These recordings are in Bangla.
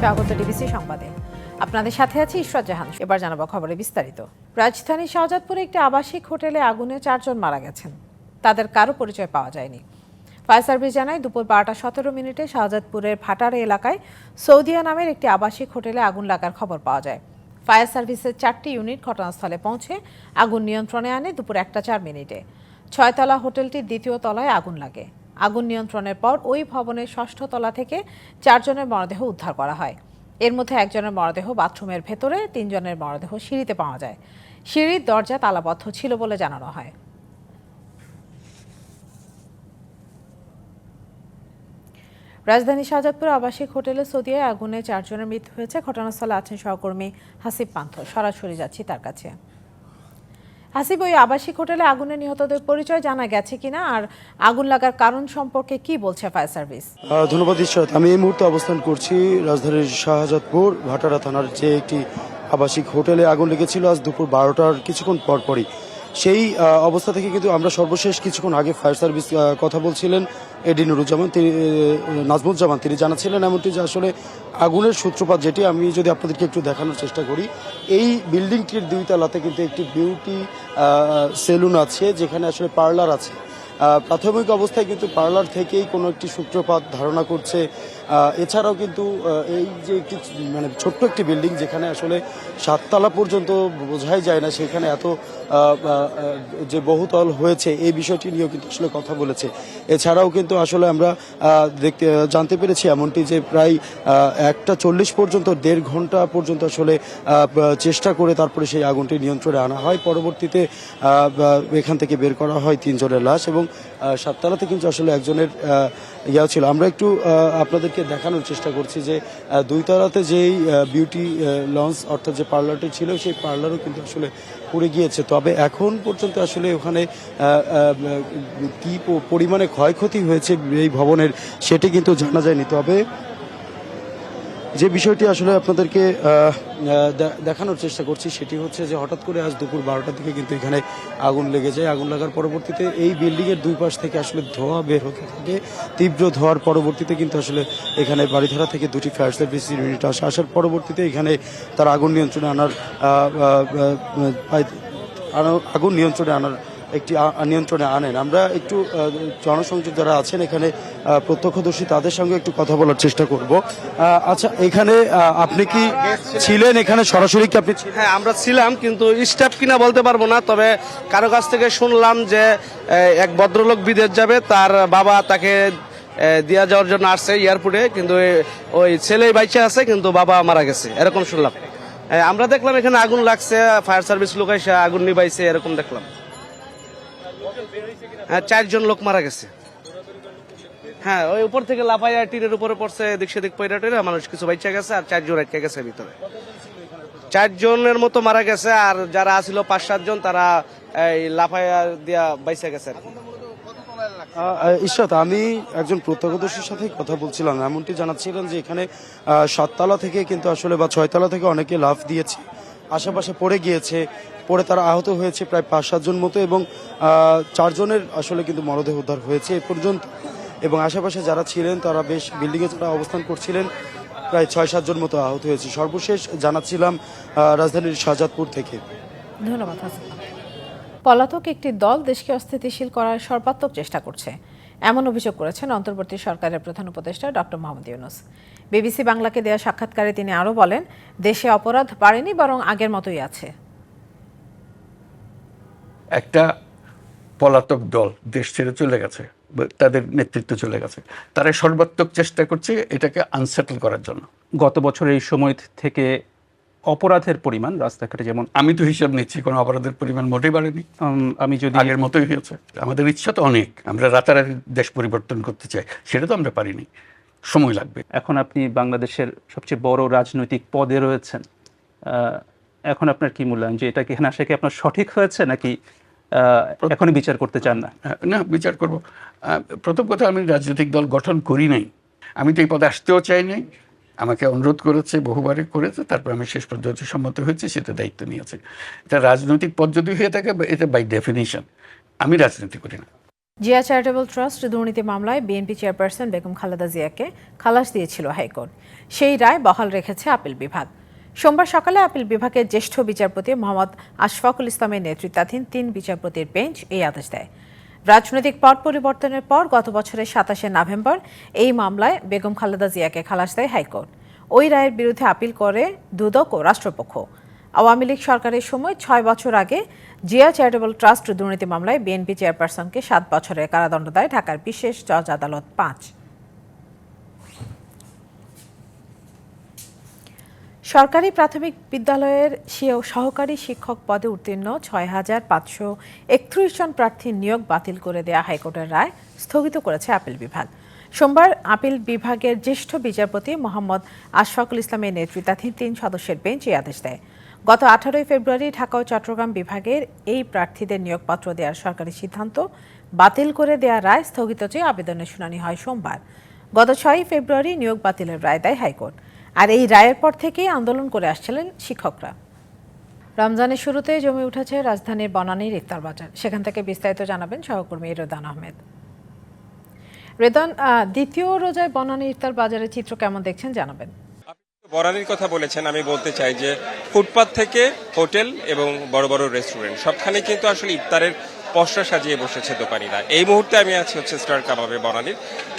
স্বাগত ডিবিসি সংবাদে। আপনাদের সাথে আছি ঈশ্বর জাহান। এবার জানাব খবরে বিস্তারিত। রাজধানী শাহজাদপুরে একটি আবাসিক হোটেলে আগুনে চারজন মারা গেছেন। তাদের কারও পরিচয় পাওয়া যায়নি। ফায়ার সার্ভিস জানায়, দুপুর বারোটা সতেরো মিনিটে শাহজাদপুরের ভাটার এলাকায় সৌদিয়া নামের একটি আবাসিক হোটেলে আগুন লাগার খবর পাওয়া যায়। ফায়ার সার্ভিসের চারটি ইউনিট ঘটনাস্থলে পৌঁছে আগুন নিয়ন্ত্রণে আনে দুপুর একটা চার মিনিটে। ছয়তলা হোটেলটির দ্বিতীয় তলায় আগুন লাগে। আগুন নিয়ন্ত্রণের পর ওই ভবনের ষষ্ঠ তলা থেকে চারজনের মরদেহ উদ্ধার করা হয়। এর মধ্যে একজনের মরদেহ বাথরুমের ভেতরে, তিনজনের মরদেহ সিঁড়িতে পাওয়া যায়। সিঁড়ির দরজা তালাবদ্ধ ছিল বলে জানানো হয়। রাজধানী শাহজাদপুর আবাসিক হোটেলে সৌদিয়ায় আগুনে চারজনের মৃত্যু হয়েছে। ঘটনাস্থলে আছেন সহকর্মী হাসিব পান্থ। সরাসরি যাচ্ছি তার কাছে। হাসিব ওই আবাসিক হোটেলে আগুনে নিহতদের পরিচয় জানা গেছে কিনা আর আগুন লাগার কারণ সম্পর্কে কি বলছে ফায়ার সার্ভিস? ধন্যবাদ ঈশ্বর। আমি এই মুহূর্তে অবস্থান করছি রাজধানীর শাহজাদপুর, ভাটারা থানার যে একটি আবাসিক হোটেলে আগুন লেগেছিল আজ দুপুর বারোটার কিছুক্ষণ পরপরই। সেই অবস্থা থেকে কিন্তু আমরা সর্বশেষ কিছুক্ষণ আগে ফায়ার সার্ভিস কথা বলছিলেন। এডি নুরুজ্জামান, তিনি নাজমুজ্জামান, তিনি জানাচ্ছিলেন এমনটি যে আসলে আগুনের সূত্রপাত যেটি আমি যদি আপনাদেরকে একটু দেখানোর চেষ্টা করি, এই বিল্ডিংটির দুই তলাতে কিন্তু একটি বিউটি সেলুন আছে, যেখানে আসলে পার্লার আছে। প্রাথমিক অবস্থায় কিন্তু পার্লার থেকেই কোনো একটি সূত্রপাত ধারণা করছে এছাড়াও কিন্তু এই যে একটি মানে ছোট্ট একটি বিল্ডিং যেখানে আসলে সাততলা পর্যন্ত বোঝাই যায় না, সেখানে এত যে বহুতল হয়েছে, এই বিষয়টি নিয়েও কিন্তু আসলে কথা বলেছে। এছাড়াও কিন্তু আসলে আমরা দেখতে, জানতে পেরেছি এমনটি যে প্রায় একটা চল্লিশ পর্যন্ত, দেড় ঘণ্টা পর্যন্ত আসলে চেষ্টা করে তারপরে সেই আগুনটি নিয়ন্ত্রণে আনা হয়। পরবর্তীতে এখান থেকে বের করা হয় তিনজনের লাশ এবং সাততলাতে কিন্তু আসলে একজনের ইয়া ছিল। আমরা একটু আপনাদেরকে দেখানোর চেষ্টা করছি যে দুইতলাতে দুই তলাতে যেই বিউটি লঞ্চ অর্থাৎ যে পার্লারটি ছিল, সেই পার্লারও কিন্তু আসলে পুড়ে গিয়েছে। তবে এখন পর্যন্ত আসলে ওখানে কি পরিমাণে ক্ষয়ক্ষতি হয়েছে এই ভবনের, সেটি কিন্তু জানা যায়নি। তবে যে বিষয়টি আসলে আপনাদেরকে দেখানোর চেষ্টা করছি সেটি হচ্ছে যে হঠাৎ করে আজ দুপুর বারোটার দিকে কিন্তু এখানে আগুন লেগে যায়। আগুন লাগার পরবর্তীতে এই বিল্ডিংয়ের দুই পাশ থেকে আসলে ধোঁয়া বের হতে থাকে। তীব্র ধোঁয়ার পরবর্তীতে কিন্তু আসলে এখানে বাড়িধারা থেকে দুটি ফায়ার সার্ভিস ইউনিট আসে। আসার পরবর্তীতে এখানে তার আগুন নিয়ন্ত্রণে আনার- আগুন নিয়ন্ত্রণে আনার একটি নিয়ন্ত্রণে আনেন। আমরা একটু জনসংযোগ যারা আছেন এখানে প্রত্যক্ষদর্শী, তাদের সঙ্গে একটু কথা বলার চেষ্টা করব। আচ্ছা এখানে আপনি কি ছিলেন এখানে? সরাসরি কি আপনি হ্যাঁ আমরা ছিলাম, কিন্তু স্টাফ কিনা বলতে পারব না, তবে কারও কাছ থেকে শুনলাম যে এক ভদ্রলোক বিদেশ যাবে, তার বাবা তাকে দিয়া যাওয়ার জন্য আসছে এয়ারপোর্টে, কিন্তু ওই ছেলে বাইচে আছে, কিন্তু বাবা মারা গেছে, এরকম শুনলাম। আমরা দেখলাম এখানে আগুন লাগছে, ফায়ার সার্ভিস লোক এসে আগুন নিবাইছে এরকম দেখলাম। চারজন লোক মারা গেছে। হ্যাঁ ওই উপর থেকে লাফাইয়া টিনের উপরে পড়ছে এদিক সেদিক পয়রা টয়রা মানুষ কিছু বাইচা গেছে আর চারজন আটকে গেছে ভিতরে। চারজনের মতো মারা গেছে আর যারা আছিল পাঁচ সাতজন তারা এই লাফাইয়া দিয়া বাইসা গেছে আর কি। আহ, আমি একজন প্রত্যক্ষদর্শীর সাথে কথা বলছিলাম। এমনটি জানাচ্ছিলেন যে এখানে সাততলা থেকে কিন্তু আসলে বা ছয়তলা থেকে অনেকে লাফ দিয়েছে। আশেপাশে পড়ে গিয়েছে, পড়ে তারা আহত হয়েছে প্রায় পাঁচ সাতজন মতো এবং চারজনের আসলে কিন্তু মরদেহ উদ্ধার হয়েছে এ পর্যন্ত। এবং আশেপাশে যারা ছিলেন তারা বেশ বিল্ডিংয়ে যারা অবস্থান করছিলেন, প্রায় ছয় সাতজন মতো আহত হয়েছে। সর্বশেষ জানাচ্ছিলাম রাজধানীর শাহজাদপুর থেকে। ধন্যবাদ পলাতক একটি দল দেশকে অস্থিতিশীল করার সর্বাত্মক চেষ্টা করছে। এমন অভিযোগ করেছেন অন্তর্বর্তী সরকারের প্রধান উপদেষ্টা ডক্টর মোহাম্মদ ইউনুস। বিবিসি বাংলাকে দেওয়া সাক্ষাৎকারে তিনি আরও বলেন দেশে অপরাধ বাড়েনি বরং আগের মতোই আছে। একটা পলাতক দল দেশ ছেড়ে চলে গেছে তাদের নেতৃত্ব চলে গেছে। তারা সর্বাত্মক চেষ্টা করছে এটাকে আনসেটল করার জন্য। গত বছর এই সময় থেকে অপরাধের পরিমাণ রাস্তাঘাটে যেমন আমি তো হিসাব নিচ্ছি কোনো অপরাধের পরিমাণ মোটেই বাড়েনি। আমি যদি আগের মতোই হয়েছে। আমাদের ইচ্ছা তো অনেক আমরা রাতারাতি দেশ পরিবর্তন করতে চাই সেটা তো আমরা পারিনি। সময় লাগবে। এখন আপনি বাংলাদেশের সবচেয়ে বড় রাজনৈতিক পদে রয়েছেন। এখন আপনার কি মূল্যায়ন? যে এটা কি এখানে আসা কি আপনার সঠিক হয়েছে নাকি এখনই বিচার করতে চান না? না বিচার করব। প্রথম কথা আমি রাজনৈতিক দল গঠন করি নাই। আমি তো এই পদে আসতেও চাই নাই। আমাকে অনুরোধ করেছে বহুবারে করেছে তারপর আমি শেষ পর্যন্ত সম্মত হয়েছে সেটা দায়িত্ব নিয়েছে। এটা রাজনৈতিক পদ যদি হয়ে থাকে বা এটা বাই ডেফিনিশন আমি রাজনীতি করি না। জিয়া চ্যারিটেবল ট্রাস্ট দুর্নীতি মামলায় বিএনপি চেয়ারপারসন বেগম খালেদা জিয়াকে খালাস দিয়েছিল হাইকোর্ট। সেই রায় বহাল রেখেছে আপিল বিভাগ। সোমবার সকালে আপিল বিভাগের জ্যেষ্ঠ বিচারপতি মোহাম্মদ আশফাকুল ইসলামের নেতৃত্বাধীন তিন বিচারপতির বেঞ্চ এই আদেশ দেয়। রাজনৈতিক পট পরিবর্তনের পর গত বছরের সাতাশে নভেম্বর এই মামলায় বেগম খালেদা জিয়াকে খালাস দেয় হাইকোর্ট। ওই রায়ের বিরুদ্ধে আপিল করে দুদক ও রাষ্ট্রপক্ষ। আওয়ামী লীগ সরকারের সময় ছয় বছর আগে জিয়া চ্যারিটেবল ট্রাস্ট দুর্নীতি মামলায় বিএনপি চেয়ারপারসনকে সাত বছরের কারাদণ্ড দেয় ঢাকার বিশেষ জজ আদালত পাঁচ। সরকারি প্রাথমিক বিদ্যালয়ের সহকারী শিক্ষক পদে উত্তীর্ণ ছয় হাজার পাঁচশো একত্রিশ জন প্রার্থীর নিয়োগ বাতিল করে দেয়া হাইকোর্টের রায় স্থগিত করেছে আপিল বিভাগ। সোমবার আপিল বিভাগের জ্যেষ্ঠ বিচারপতি মোহাম্মদ আশফাকুল ইসলামের নেতৃত্বাধীন তিন সদস্যের বেঞ্চ এই আদেশ দেয়। গত আঠারোই ফেব্রুয়ারি ঢাকা ও চট্টগ্রাম বিভাগের এই প্রার্থীদের নিয়োগপত্র দেওয়ার সরকারি সিদ্ধান্ত বাতিল করে দেয়া রায় স্থগিত চেয়ে আবেদনের শুনানি হয় সোমবার। গত ছয়ই ফেব্রুয়ারি নিয়োগ বাতিলের রায় দেয় হাইকোর্ট। আর এই রায়ের পর থেকেই আন্দোলন করে আসছিলেন শিক্ষকরা। রমজানের শুরুতে জমে উঠেছে রাজধানীর বনানীর ইফতার বাজার। সেখান থেকে বিস্তারিত জানাবেন সহকর্মী রেদান আহমেদ। রেদান দ্বিতীয় রোজায় বনানী ইফতার বাজারের চিত্র কেমন দেখছেন জানাবেন। বরানির কথা বলেছেন, আমি বলতে চাই যে ফুটপাত থেকে হোটেল এবং বড় বড় রেস্টুরেন্ট, সবখানে কিন্তু আসলে ইফতারের পসরা সাজিয়ে বসেছে দোকানিরা। এই মুহূর্তে আমি আছি হচ্ছে স্টার কাবাবে বনানির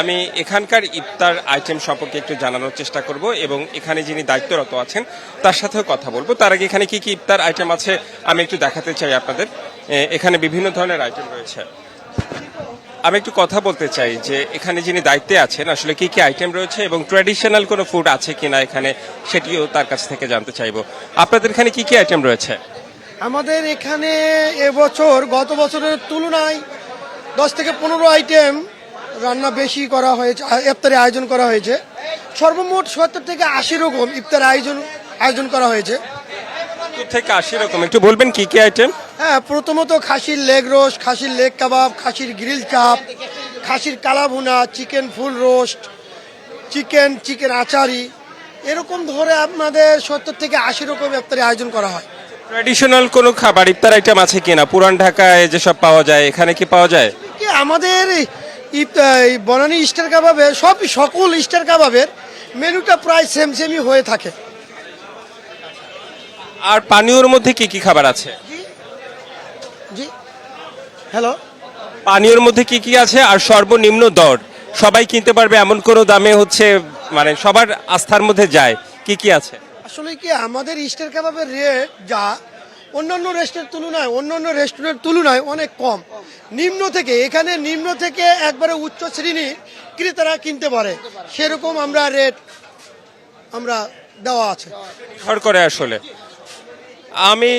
আমি এখানকার ইফতার আইটেম সম্পর্কে একটু জানানোর চেষ্টা করব এবং এখানে যিনি দায়িত্বরত আছেন, তার সাথেও কথা বলব। তার আগে এখানে কি কি ইফতার আইটেম আছে, আমি একটু দেখাতে চাই আপনাদের। এখানে বিভিন্ন ধরনের আইটেম রয়েছে। আমি একটু কথা বলতে চাই যে এখানে যিনি দায়িত্বে আছেন আসলে কি কি আইটেম রয়েছে এবং ট্র্যাডিশনাল কোনো ফুড আছে কিনা এখানে সেটিও তার কাছ থেকে জানতে চাইব। আপনাদের এখানে কি কি আইটেম রয়েছে? আমাদের এখানে এবছর গত বছরের তুলনায় দশ থেকে পনেরো আইটেম রান্না বেশি করা হয়েছে ইফতারের আয়োজন করা হয়েছে। সর্বমোট সত্তর থেকে আশি রকম ইফতার আয়োজন আয়োজন করা হয়েছে। থেকে আশি রকম। একটু বলবেন কি কি আইটেম হ্যাঁ প্রথমত খাসির লেগ রোস্ট খাসির লেগ কাবাব খাসির গ্রিল চাপ খাসির kala bhuna chicken full roast chicken chicken achari. এরকম ধরে আপনাদের সত্তর থেকে আশি রকম ইফতারের আয়োজন করা হয়। ট্র্যাডিশনাল কোনো খাবার ইফতার আইটেম আছে কিনা? পুরান ঢাকায় যেসব পাওয়া যায় এখানে কি পাওয়া যায়? কি আমাদের বনানী স্টার কাবাবে সব সকল স্টার কাবাবের মেনুটা প্রায় সেম সেমই হয়ে থাকে। আর পানীয়র মধ্যে কি কি খাবার আছে? হ্যালো পানীয়র মধ্যে কি কি আছে? আর সর্বনিম্ন দর। সবাই কিনতে পারবে এমন কোনো দামে হচ্ছে মানে সবার আস্থার মধ্যে যায়। কি কি আছে? আসলে কি আমাদের স্টার কাবাবের রেট যা অন্যান্য রেস্টের তুলনায় অন্যান্য রেস্টুরেন্টের তুলনায় অনেক কম। নিম্ন থেকে এখানে নিম্ন থেকে একবারে উচ্চ শ্রেণির ক্রেতারা কিনতে পারে। সেরকম আমরা রেট আমরা দেওয়া আছে। করে আসলে। আমি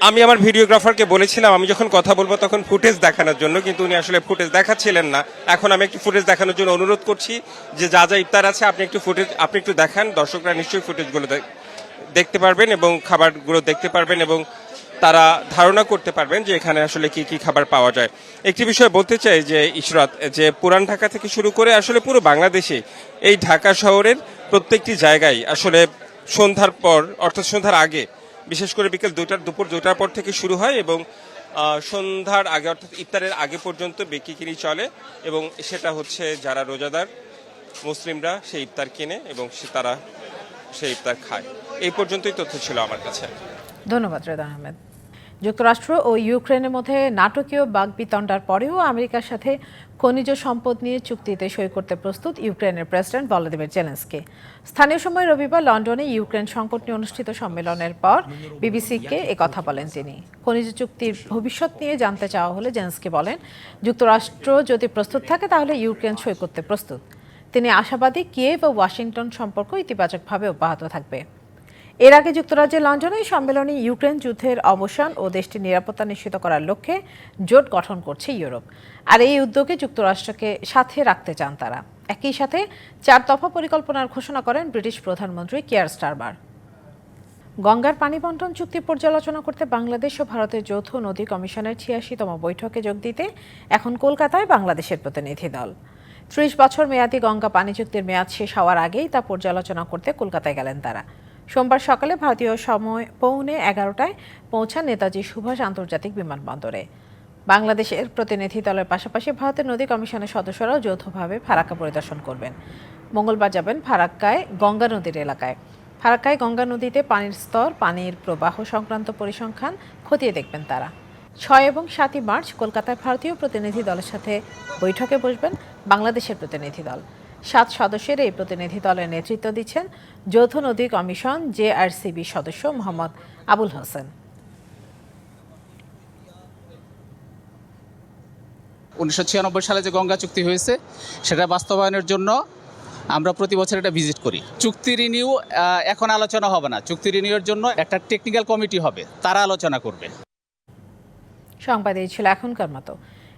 আমি আমার ভিডিওগ্রাফারকে বলেছিলাম, আমি যখন কথা বলব তখন ফুটেজ দেখানোর জন্য, কিন্তু উনি আসলে ফুটেজ দেখাচ্ছিলেন না। এখন আমি একটু ফুটেজ দেখানোর জন্য অনুরোধ করছি যে যা যা ইফতার আছে, আপনি একটু ফুটেজ, আপনি একটু দেখান। দর্শকরা নিশ্চয়ই ফুটেজগুলো দেখতে পারবেন এবং খাবারগুলো দেখতে পারবেন এবং তারা ধারণা করতে পারবেন যে এখানে আসলে কি কি খাবার পাওয়া যায়। একটি বিষয় বলতে চাই যে ইশরাত, যে পুরান ঢাকা থেকে শুরু করে আসলে পুরো বাংলাদেশে এই ঢাকা শহরের প্রত্যেকটি জায়গায় আসলে সন্ধ্যার পর, অর্থাৎ সন্ধ্যার আগে বিশেষ করে বিকেল দুটার দুপুর দুটার পর থেকে শুরু হয় এবং সন্ধ্যার আগে অর্থাৎ ইফতারের আগে পর্যন্ত বিক্রি চলে এবং সেটা হচ্ছে যারা রোজাদার, মুসলিমরা সেই ইফতার কিনে এবং সে তারা সেই ইফতার খায়। এই পর্যন্তই তথ্য ছিল আমার কাছে। ধন্যবাদ রেদা আহমেদ। যুক্তরাষ্ট্র ও ইউক্রেনের মধ্যে নাটকীয় বাগবিতণ্ডার পরেও আমেরিকার সাথে খনিজ সম্পদ নিয়ে চুক্তিতে সই করতে প্রস্তুত ইউক্রেনের প্রেসিডেন্ট ভলোদিমির জেলেন্সকি। স্থানীয় সময় রবিবার লন্ডনে ইউক্রেন সংকট নিয়ে অনুষ্ঠিত সম্মেলনের পর বিবিসিকে কথা বলেন তিনি। খনিজ চুক্তির ভবিষ্যৎ নিয়ে জানতে চাওয়া হলে জেলেন্সকি বলেন, যুক্তরাষ্ট্র যদি প্রস্তুত থাকে তাহলে ইউক্রেন সই করতে প্রস্তুত। তিনি আশাবাদী কিয়েভ ও ওয়াশিংটন সম্পর্ক ইতিবাচকভাবে অব্যাহত থাকবে। এর আগে যুক্তরাজ্যের লন্ডনে সম্মেলনে ইউক্রেন যুদ্ধের অবসান ও দেশটির নিরাপত্তা নিশ্চিত করার লক্ষ্যে জোট গঠন করছে ইউরোপ। আর এই উদ্যোগে যুক্তরাষ্ট্রকে সাথে রাখতে চান তারা। একই সাথে চার দফা পরিকল্পনার ঘোষণা করেন ব্রিটিশ প্রধানমন্ত্রী কেয়ার স্টারবার গঙ্গার পানি বন্টন চুক্তি পর্যালোচনা করতে বাংলাদেশ ও ভারতের যৌথ নদী কমিশনের ছিয়াশিতম বৈঠকে যোগ দিতে এখন কলকাতায় বাংলাদেশের প্রতিনিধি দল। ত্রিশ বছর মেয়াদী গঙ্গা পানি চুক্তির মেয়াদ শেষ হওয়ার আগেই তা পর্যালোচনা করতে কলকাতায় গেলেন তারা। সোমবার সকালে ভারতীয় সময় পৌনে এগারোটায় পৌঁছান নেতাজি সুভাষ আন্তর্জাতিক বিমানবন্দরে। বাংলাদেশের প্রতিনিধি দলের পাশাপাশি ভারতের নদী কমিশনের সদস্যরাও যৌথভাবে ফারাক্কা পরিদর্শন করবেন। মঙ্গলবার যাবেন ফারাক্কায় গঙ্গা নদীর এলাকায়। ফারাক্কায় গঙ্গা নদীতে পানির স্তর, পানির প্রবাহ সংক্রান্ত পরিসংখ্যান খতিয়ে দেখবেন তারা। ছয় এবং সাতই মার্চ কলকাতায় ভারতীয় প্রতিনিধি দলের সাথে বৈঠকে বসবেন বাংলাদেশের প্রতিনিধি দল। সাত সদস্যের এই প্রতিনিধি দলের নেতৃত্ব দিচ্ছেন যৌথ নদী কমিশন জেআরসিবি সদস্য মোহাম্মদ আবুল হোসেন। উনিশশো ছিয়ানব্বই সালে যে গঙ্গা চুক্তি হয়েছে সেটা বাস্তবায়নের জন্য আমরা প্রতি বছর এটা ভিজিট করি। চুক্তি রিনিউ এখন আলোচনা হবে না। চুক্তি রিনিউর জন্য একটা টেকনিক্যাল কমিটি হবে তারা আলোচনা করবে। সংবাদ এই ছিল এখনকার মতো।